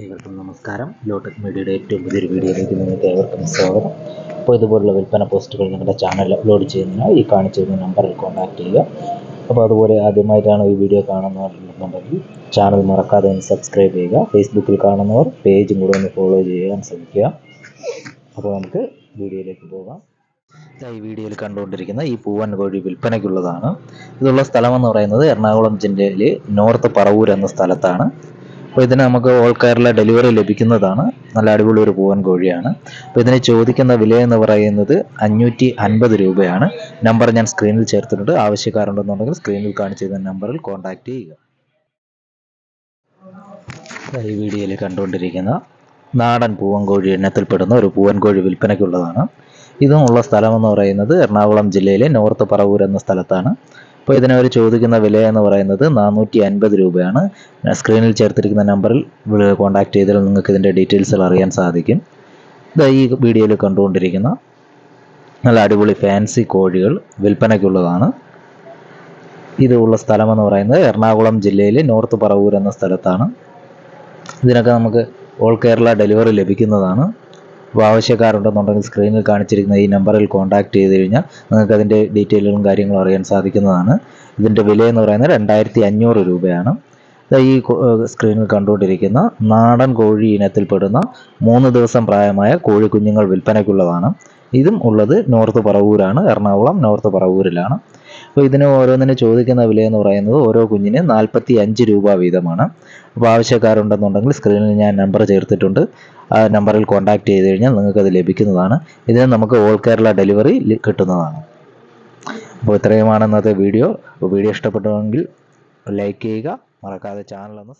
ഏവർക്കും നമസ്കാരം. ലോട്ടക് മീഡിയയുടെ ഏറ്റവും പുതിയൊരു വീഡിയോയിലേക്ക് നിങ്ങൾക്ക് ഏവർക്കും സ്വാഗതം. അപ്പോൾ ഇതുപോലുള്ള വിൽപ്പന പോസ്റ്റുകൾ നിങ്ങളുടെ ചാനൽ അപ്ലോഡ് ചെയ്യുന്നതിനാൽ ഈ കാണിച്ചിരുന്ന നമ്പറിൽ കോൺടാക്ട് ചെയ്യുക. അപ്പോൾ അതുപോലെ ആദ്യമായിട്ടാണ് ഈ വീഡിയോ കാണുന്നവരുണ്ടെന്നുണ്ടെങ്കിൽ ചാനൽ മറക്കാതെ ഒന്ന് സബ്സ്ക്രൈബ് ചെയ്യുക. ഫേസ്ബുക്കിൽ കാണുന്നവർ പേജും കൂടെ ഒന്ന് ഫോളോ ചെയ്യാൻ ശ്രമിക്കുക. അപ്പോൾ നമുക്ക് വീഡിയോയിലേക്ക് പോകാം. ഈ വീഡിയോയിൽ കണ്ടുകൊണ്ടിരിക്കുന്ന ഈ പൂവൻ കോഴി വിൽപ്പനയ്ക്കുള്ളതാണ്. ഇതുള്ള സ്ഥലമെന്ന് പറയുന്നത് എറണാകുളം ജില്ലയിൽ നോർത്ത് പറവൂർ എന്ന സ്ഥലത്താണ്. അപ്പോൾ ഇതിന് നമുക്ക് ഓൾ കേരള ഡെലിവറി ലഭിക്കുന്നതാണ്. നല്ല അടിപൊളി ഒരു പൂവൻ കോഴിയാണ്. അപ്പോൾ ഇതിന് ചോദിക്കുന്ന വില എന്ന് പറയുന്നത് അഞ്ഞൂറ്റി അൻപത് രൂപയാണ്. നമ്പർ ഞാൻ സ്ക്രീനിൽ ചേർത്തിട്ടുണ്ട്. ആവശ്യക്കാരുണ്ടെന്നുണ്ടെങ്കിൽ സ്ക്രീനിൽ കാണിച്ചിരുന്ന നമ്പറിൽ കോൺടാക്ട് ചെയ്യുക. ഈ വീഡിയോയിൽ കണ്ടുകൊണ്ടിരിക്കുന്ന നാടൻ പൂവൻ കോഴി എണ്ണത്തിൽപ്പെടുന്ന ഒരു പൂവൻ കോഴി വിൽപ്പനയ്ക്കുള്ളതാണ്. ഇതും ഉള്ള സ്ഥലമെന്ന് പറയുന്നത് എറണാകുളം ജില്ലയിലെ നോർത്ത് പറവൂർ എന്ന സ്ഥലത്താണ്. അപ്പോൾ ഇതിന് അവർ ചോദിക്കുന്ന വില എന്ന് പറയുന്നത് നാനൂറ്റി അൻപത് രൂപയാണ് സ്ക്രീനിൽ ചേർത്തിരിക്കുന്ന നമ്പറിൽ കോൺടാക്ട് ചെയ്താൽ നിങ്ങൾക്ക് ഇതിന്റെ ഡീറ്റെയിൽസുകൾ അറിയാൻ സാധിക്കും. ഇത് ഈ വീഡിയോയിൽ കണ്ടുകൊണ്ടിരിക്കുന്ന നല്ല അടിപൊളി ഫാൻസി കോഴികൾ വിൽപ്പനയ്ക്കുള്ളതാണ്. ഇതുള്ള സ്ഥലം സ്ഥലമെന്ന് പറയുന്നത് എറണാകുളം ജില്ലയിലെ നോർത്ത് പറവൂർ എന്ന സ്ഥലത്താണ്. ഇതിനൊക്കെ നമുക്ക് ഓൾ കേരള ഡെലിവറി ലഭിക്കുന്നതാണ്. ആവശ്യക്കാരുണ്ടെന്നുണ്ടെങ്കിൽ സ്ക്രീനിൽ കാണിച്ചിരിക്കുന്ന ഈ നമ്പറിൽ കോൺടാക്ട് ചെയ്ത് കഴിഞ്ഞാൽ നിങ്ങൾക്ക് അതിന്റെ ഡീറ്റെയിലുകളും കാര്യങ്ങളും അറിയാൻ സാധിക്കുന്നതാണ്. ഇതിന്റെ വില എന്ന് പറയുന്നത് രണ്ടായിരത്തി അഞ്ഞൂറ് രൂപയാണ് ഈ സ്ക്രീനിൽ കണ്ടുകൊണ്ടിരിക്കുന്ന നാടൻ കോഴി ഇനത്തിൽപ്പെടുന്ന മൂന്ന് ദിവസം പ്രായമായ കോഴി കുഞ്ഞുങ്ങൾ വിൽപ്പനയ്ക്കുള്ളതാണ്. ഇതും ഉള്ളത് നോർത്ത് പറവൂരാണ്. എറണാകുളം നോർത്ത് പറവൂരിലാണ്. അപ്പോൾ ഇതിന് ഓരോന്നിന് ചോദിക്കുന്ന വില എന്ന് പറയുന്നത് ഓരോ കുഞ്ഞിന് നാൽപ്പത്തി അഞ്ച് രൂപ വീതമാണ്. അപ്പോൾ ആവശ്യക്കാരുണ്ടെന്നുണ്ടെങ്കിൽ സ്ക്രീനിൽ ഞാൻ നമ്പർ ചേർത്തിട്ടുണ്ട്. ആ നമ്പറിൽ കോൺടാക്ട് ചെയ്ത് കഴിഞ്ഞാൽ നിങ്ങൾക്ക് അത് ലഭിക്കുന്നതാണ്. ഇതിന് നമുക്ക് ഓൾ കേരള ഡെലിവറി കിട്ടുന്നതാണ്. അപ്പോൾ ഇത്രയുമാണ് ഇന്നത്തെ വീഡിയോ വീഡിയോ ഇഷ്ടപ്പെട്ടുവെങ്കിൽ ലൈക്ക് ചെയ്യുക. മറക്കാതെ ചാനൽ ഒന്ന്